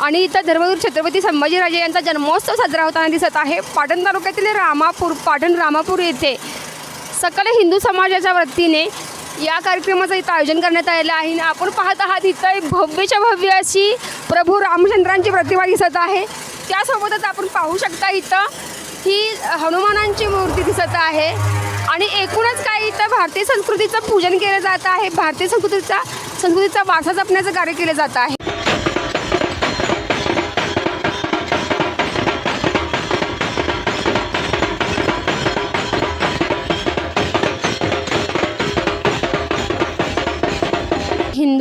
आणि इथं धर्मवीर छत्रपती संभाजीराजे यांचा जन्मोत्सव साजरा होताना दिसत आहे. पाटण तालुक्यातील रामापूर पाटण रामापूर येथे सकल हिंदू समाजाच्या वतीने या कार्यक्रमाचं इथं आयोजन करण्यात आलेलं आहे. आणि आपण पाहत आहात इथं एक भव्यच्या भव्य अशी प्रभू रामचंद्रांची प्रतिमा दिसत आहे. त्यासोबतच आपण पाहू शकता इथं ही हनुमानांची मूर्ती दिसत आहे. आणि एकूणच काय इथं भारतीय संस्कृतीचं पूजन केलं जात आहे. भारतीय संस्कृतीचा संस्कृतीचा वारसा जपण्याचं कार्य केलं जात आहे.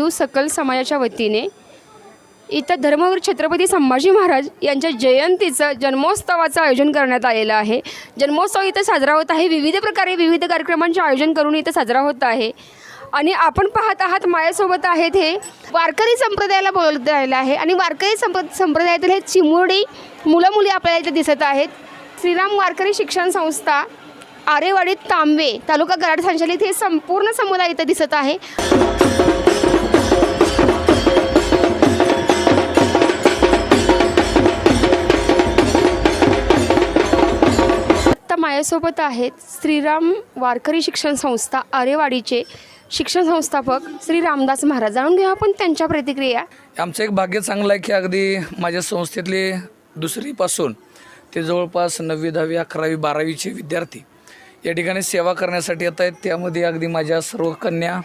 हिंदू सकल समाजाच्या वतीने इथं धर्मवीर छत्रपती संभाजी महाराज यांच्या जयंतीचं जन्मोत्सवाचं आयोजन करण्यात आलेलं आहे. जन्मोत्सव इथं साजरा होत आहे. विविध प्रकारे विविध कार्यक्रमांचे आयोजन करून इथं साजरा होत आहे. आणि आपण पाहत आहात माझ्यासोबत आहेत हे वारकरी संप्रदायाला बोलत आलेलं आहे. आणि वारकरी संप्र संप्रदायातील हे चिमुरडी मुलं मुली आपल्याला इथे दिसत आहेत. श्रीराम वारकरी शिक्षण संस्था आरेवाडी तांबे तालुका गराड संचालित हे संपूर्ण समुदाय इथं दिसत आहे. माझ्यासोबत आहेत श्रीराम वारकरी शिक्षण संस्था आरेवाडीचे शिक्षण संस्थापक श्री रामदास महाराज. जाणून घेऊ आपण त्यांच्या प्रतिक्रिया. आमचं एक भाग्य चांगलं आहे की अगदी माझ्या संस्थेतले दुसरीपासून ते जवळपास नववी दहावी अकरावी बारावीचे विद्यार्थी या ठिकाणी सेवा करण्यासाठी येत आहेत. त्यामध्ये अगदी माझ्या सर्व कन्या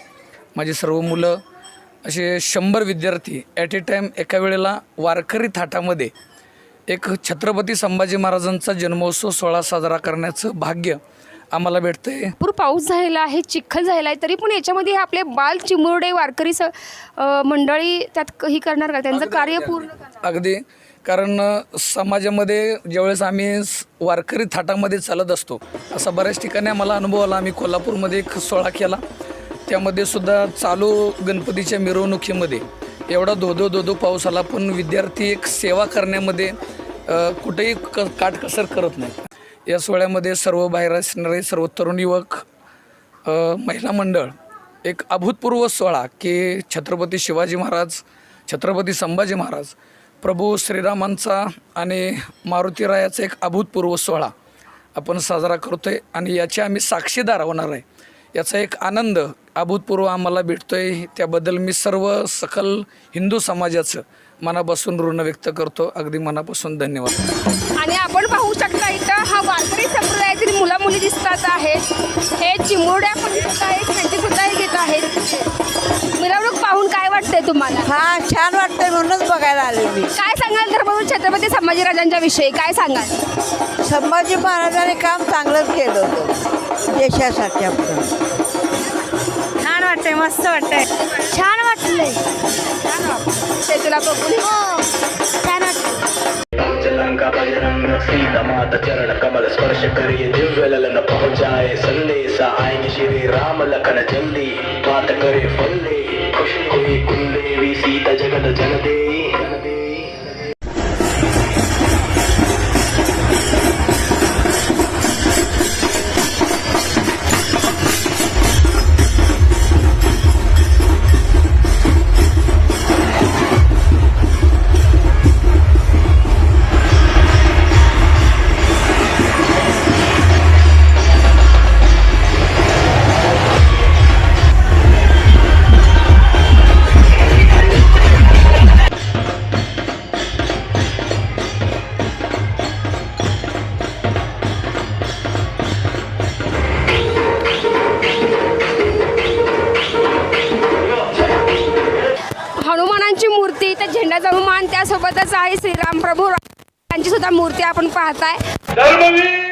माझी सर्व मुलं असे शंभर विद्यार्थी ॲट ए टाईम एका वेळेला वारकरी थाटामध्ये एक छत्रपती संभाजी महाराजांचा जन्मोत्सव सोहळा साजरा करण्याचं भाग्य आम्हाला भेटतं आहे भरपूर पाऊस झालेला आहे चिखल झालेला आहे तरी पण याच्यामध्ये हे आपले बाल चिमुरडे वारकरी स अ, मंडळी त्यात क- ही करणार का? त्यांचं कार्य पूर्ण करणार? अगदी. कारण अ, समाजामध्ये ज्यावेळेस आम्ही स- वारकरी थाटामध्ये चालत असतो असा बऱ्याच ठिकाणी आम्हाला अनुभव आला. आम्ही कोल्हापूरमध्ये एक सोहळा केला. त्यामध्ये सुद्धा चालू गणपतीच्या मिरवणुकीमध्ये एवढा धोधो धोधो पाऊस आला. पण विद्यार्थी एक सेवा करण्यामध्ये कुठेही क काटकसर करत नाही या सोहळ्यामध्ये सर्व बाहेर असणारे सर्व तरुण युवक महिला मंडळ एक अभूतपूर्व सोहळा की छत्रपती शिवाजी महाराज छत्रपती संभाजी महाराज प्रभू श्रीरामांचा आणि मारुतीरायाचा एक अभूतपूर्व सोहळा आपण साजरा करतो आहे आणि याचे आम्ही साक्षीदार होणार आहे. याचा एक आनंद अभूतपूर्व आम्हाला भेटतो आहे त्याबद्दल मी सर्व सकल हिंदू समाजाचं मनापासून ऋण व्यक्त करतो. अगदी मनापासून धन्यवाद. आणि आपण पाहू शकता इथं हा वारकरी संप्रदायातील मुला मुली दिसतात आहेत. हे चिमुरड्या पण दिसत आहेत. त्यांची सुद्धा हे घेत आहेत. मिरवणूक पाहून काय वाटतंय तुम्हाला? हा छान वाटतंय म्हणूनच बघायला आले मी. काय सांगाल धर्मवीर छत्रपती संभाजीराजांच्या विषयी? काय सांगाल? संभाजी महाराजांनी काम चांगलंच केलं होतं. देशासाठी आपलं. छान वाटतंय मस्त वाटतंय. छान वाटलंय ते तुला बघून. हो, लंका बजरंग सीता माता चरण कमल स्पर्श करिए दिव्य ललन पहुंचाए संदेश. आएंगे श्री राम लखन जल्दी बात करे फल्ले. खुशी हुई कुंदेवी सीता जगत जन त्यासोबतच आहे श्रीराम प्रभू. यांची सुद्धा मूर्ती आपण पाहताय.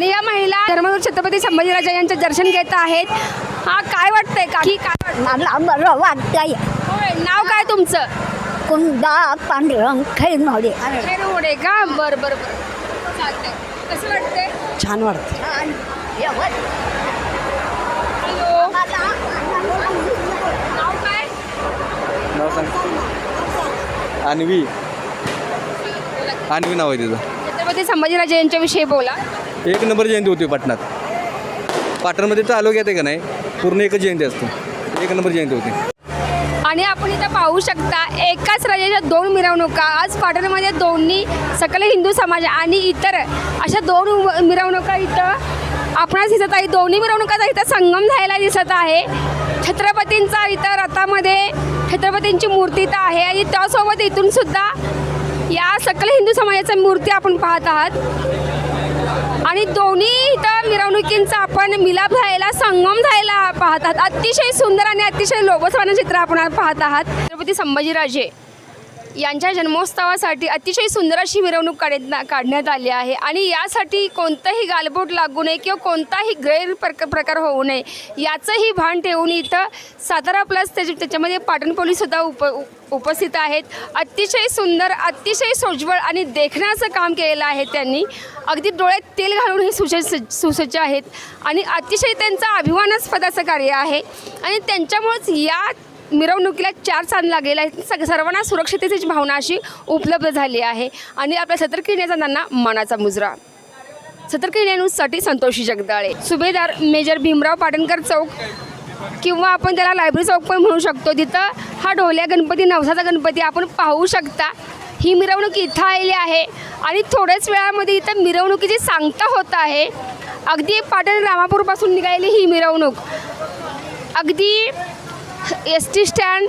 छत्रपती संभाजीराजे यांचं दर्शन घेत आहेत. हा काय वाटतंय? का की काय वाटतं मला बरं वाटतंय. होय नाव काय तुमचं? कुंदा पांढरंग खैरमोडे खेरवडे का? बरं बरं बरं. चालतंय. कसं वाटतंय? छान वाटतं. हॅलो. नाव काय? नाव सांग. अन्वी. अन्वी नाव आहे तिचं. छत्रपती संभाजीराजे यांच्याविषयी बोला. एक नंबर जयंती होती पाटणात. पाटणमध्ये तालुक्यात आहे का नाही? पूर्ण एकच जयंती असते. एक नंबर जयंती होती. आणि आपण इथं पाहू शकता एकाच राजाच्या दोन मिरवणुका. आज पाटणमध्ये दोन्ही सकल हिंदू समाज आणि इतर अशा दोन मिरवणुका इथं आपणास दिसत आहे दोन्ही मिरवणुकाचा इथं संगम झालेला दिसत आहे. छत्रपतींचा इथं रथामध्ये छत्रपतींची मूर्ती इथं आहे आणि त्यासोबत इथून सुद्धा या सकल हिंदू समाजाच्या मूर्ती आपण पाहत आहात. आणि दोन्ही इथं मिरवणुकींचा आपण मिलाप झालेला संगम झालेला पाहत आहात. अतिशय सुंदर आणि अतिशय लोभसवानं चित्र आपण पाहत आहात. छत्रपती संभाजीराजे यांच्या जन्मोत्सवासाठी अतिशय सुंदर अशी मिरवणूक काढण्यात काढण्यात आली आहे. आणि यासाठी कोणतंही गालबोट लागू नये किंवा कोणताही गैरप्रक प्रकार होऊ नये याचंही भान ठेवून इथं सातारा प्लस त्याच्या त्याच्यामध्ये पाटण पोलीससुद्धा उप उपस्थित आहेत. अतिशय सुंदर अतिशय सोज्वळ आणि देखण्याचं काम केलेलं आहे त्यांनी. अगदी डोळ्यात तेल घालून हे सुसज्ज सुसज्ज आहेत. आणि अतिशय त्यांचं अभिमानास्पद असं कार्य आहे. आणि त्यांच्यामुळेच या मिरवणुकीला चार चांद लागलेला आहे सग सर्वांना सुरक्षिततेची भावना अशी उपलब्ध झाली आहे. आणि आपल्या सतर्क येण्याचा मनाचा मुजरा. सतर्क न्यूजसाठी संतोषी जगदाळे. सुभेदार मेजर भीमराव पाटणकर चौक किंवा आपण त्याला लायब्ररी चौक पण म्हणू शकतो. तिथं हा ढोल्या गणपती नवसाचा गणपती आपण पाहू शकता. ही मिरवणूक इथं आलेली आहे. आणि थोड्याच वेळामध्ये इथं मिरवणुकीची सांगता होत आहे. अगदी पाटण रामापूरपासून निघालेली ही मिरवणूक. अगदी एस टी स्टँड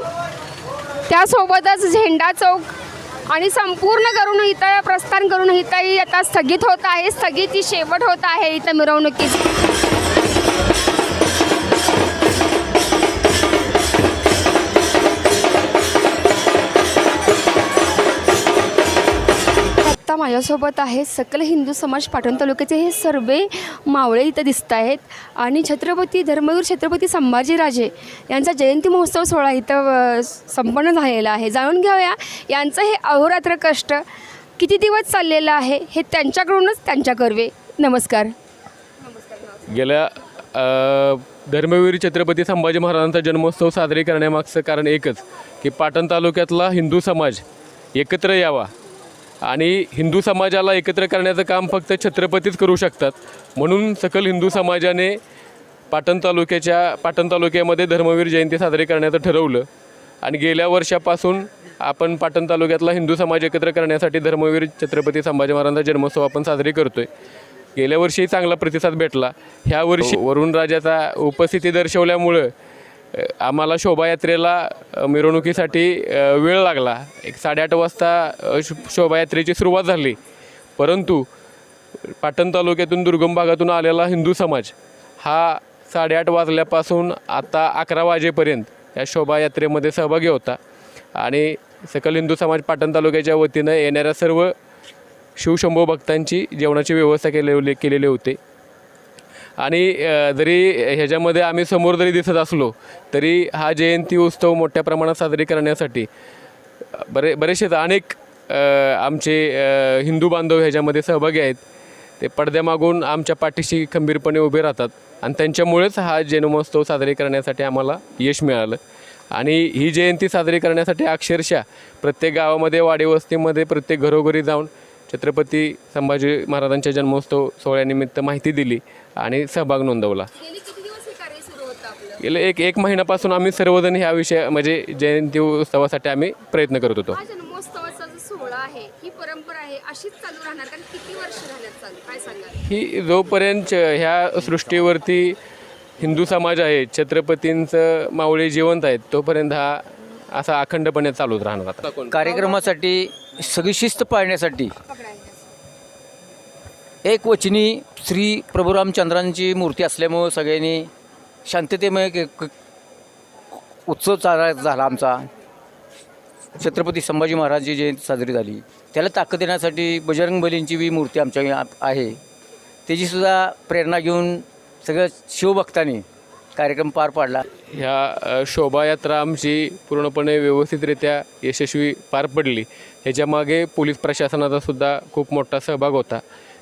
त्यासोबतच झेंडा चौक आणि संपूर्ण करून इथं प्रस्थान करून इथंही आता स्थगित होत आहे. स्थगित ही शेवट होत आहे. इथं मिरवणुकीची माझ्यासोबत आहे सकल हिंदू समाज पाटण तालुक्याचे हे सर्व मावळे इथं दिसत आहेत. आणि छत्रपती धर्मवीर छत्रपती संभाजीराजे यांचा जयंती महोत्सव सोहळा इथं संपन्न झालेला आहे. जाणून घेऊया यांचं हे अहोरात्र कष्ट किती दिवस चाललेलं आहे हे त्यांच्याकडूनच त्यांच्या कर्वे नमस्कार. गेल्या धर्मवीर छत्रपती संभाजी महाराजांचा जन्मोत्सव साजरे करण्यामागचं कारण एकच की पाटण तालुक्यातला हिंदू समाज एकत्र यावा. आणि हिंदू समाजाला एकत्र करण्याचं काम फक्त छत्रपतीच करू शकतात. म्हणून सकल हिंदू समाजाने पाटण तालुक्याच्या पाटण तालुक्यामध्ये धर्मवीर जयंती साजरी करण्याचं ठरवलं. आणि गेल्या वर्षापासून आपण पाटण तालुक्यातला हिंदू समाज एकत्र करण्यासाठी धर्मवीर छत्रपती संभाजी महाराजांचा जन्मोत्सव आपण साजरी करतोय. गेल्या वर्षीही चांगला प्रतिसाद भेटला. ह्या वर्षी वरुण राजाचा उपस्थिती दर्शवल्यामुळं आम्हाला शोभायात्रेला मिरवणुकीसाठी वेळ लागला. एक साडेआठ वाजता शो शोभायात्रेची सुरुवात झाली. परंतु पाटण तालुक्यातून दुर्गम भागातून आलेला हिंदू समाज हा साडेआठ वाजल्यापासून आता अकरा वाजेपर्यंत या शोभायात्रेमध्ये सहभागी होता. आणि सकल हिंदू समाज पाटण तालुक्याच्या वतीनं येणाऱ्या सर्व शिवशंभो भक्तांची जेवणाची व्यवस्था केलेली केलेली होती. आणि जरी ह्याच्यामध्ये आम्ही समोर जरी दिसत असलो तरी हा जयंती उत्सव मोठ्या प्रमाणात साजरी करण्यासाठी बरे बरेचसेच अनेक आमचे हिंदू बांधव ह्याच्यामध्ये सहभागी आहेत. ते पडद्यामागून आमच्या पाठीशी खंबीरपणे उभे राहतात. आणि त्यांच्यामुळेच हा जन्मोत्सव साजरी करण्यासाठी आम्हाला यश मिळालं. आणि ही जयंती साजरी करण्यासाठी अक्षरशः प्रत्येक गावामध्ये वाडीवस्तीमध्ये प्रत्येक घरोघरी जाऊन छत्रपती संभाजी महाराजांच्या जन्मोत्सव सोहळ्यानिमित्त माहिती दिली आणि सहभाग नोंदवला. गेले एक एक महिन्यापासून आम्ही सर्वजण ह्या विषय म्हणजे जयंती उत्सवासाठी आम्ही प्रयत्न करत होतो. हा जन्मोत्सवाचा जो सोहळा आहे ही परंपरा आहे अशीच चालू राहणार कारण किती वर्ष झाल्यात चालू? काय सांगाल? ही जोपर्यंत ह्या सृष्टीवरती हिंदू समाज आहे छत्रपतींचं मावळे जिवंत आहेत तोपर्यंत हा असा अखंडपणे चालूच राहणार आता. कार्यक्रमासाठी सगळी शिस्त पाळण्यासाठी एक वचनी श्री प्रभुरामचंद्रांची मूर्ती असल्यामुळं सगळ्यांनी शांततेमय उत्सव चाला झाला आमचा. छत्रपती संभाजी महाराजची जयंती साजरी झाली. त्याला ताकद देण्यासाठी बजरंग बलींची बी मूर्ती आमच्या आहे. त्याचीसुद्धा प्रेरणा घेऊन सगळं शिवभक्तांनी कार्यक्रम पार पाडला. ह्या शोभायात्रा आमची पूर्णपणे व्यवस्थितरित्या यशस्वी पार पडली. ह्याच्यामागे पोलीस प्रशासनाचा सुद्धा खूप मोठा सहभाग होता.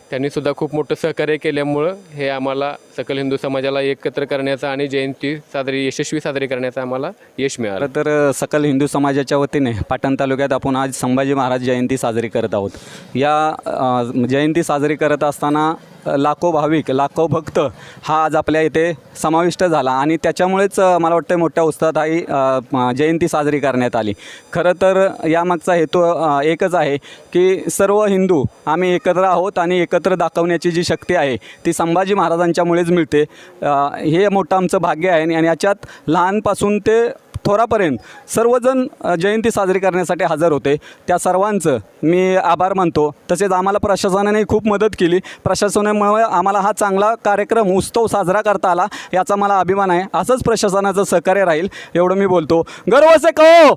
त्यांनी सुद्धा खूप मोठं सहकार्य केल्यामुळं हे आम्हाला सकल हिंदू समाजाला एकत्र करण्याचा आणि जयंती साजरी यशस्वी साजरी करण्याचा आम्हाला यश मिळालं. खरं तर सकल हिंदू समाजाच्या वतीने पाटण तालुक्यात आपण आज संभाजी महाराज जयंती साजरी करत आहोत. या अ, जयंती साजरी करत असताना लाखो भाविक लाखो भक्त हा आज आपल्या इथे समाविष्ट झाला आणि त्याच्यामुळेच अ, मला वाटतं मोठ्या उत्साहात ही अ, म, जयंती साजरी करण्यात आली. खरं तर यामागचा हेतू अ, एकच आहे की सर्व हिंदू आम्ही एकत्र आहोत आणि एकत्र दाखवण्याची जी शक्ती आहे ती संभाजी महाराजांच्यामुळेच मिळते. हे मोठं आमचं भाग्य आहे आणि याच्यात लहानपासून ते थोरापर्यंत सर्वजण जयंती साजरी करण्यासाठी हजर होते. त्या सर्वांचं मी आभार मानतो. तसेच आम्हाला प्रशासनाने खूप मदत केली. प्रशासनामुळे आम्हाला हा चांगला कार्यक्रम उत्सव साजरा करता आला याचा मला अभिमान आहे. असंच प्रशासनाचं सहकार्य राहील एवढं मी बोलतो. गर्व से कहो!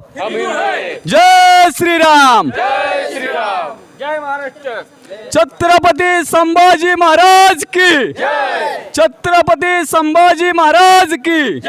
जय श्रीराम! छत्रपती संभाजी महाराज की! छत्रपती संभाजी महाराज की!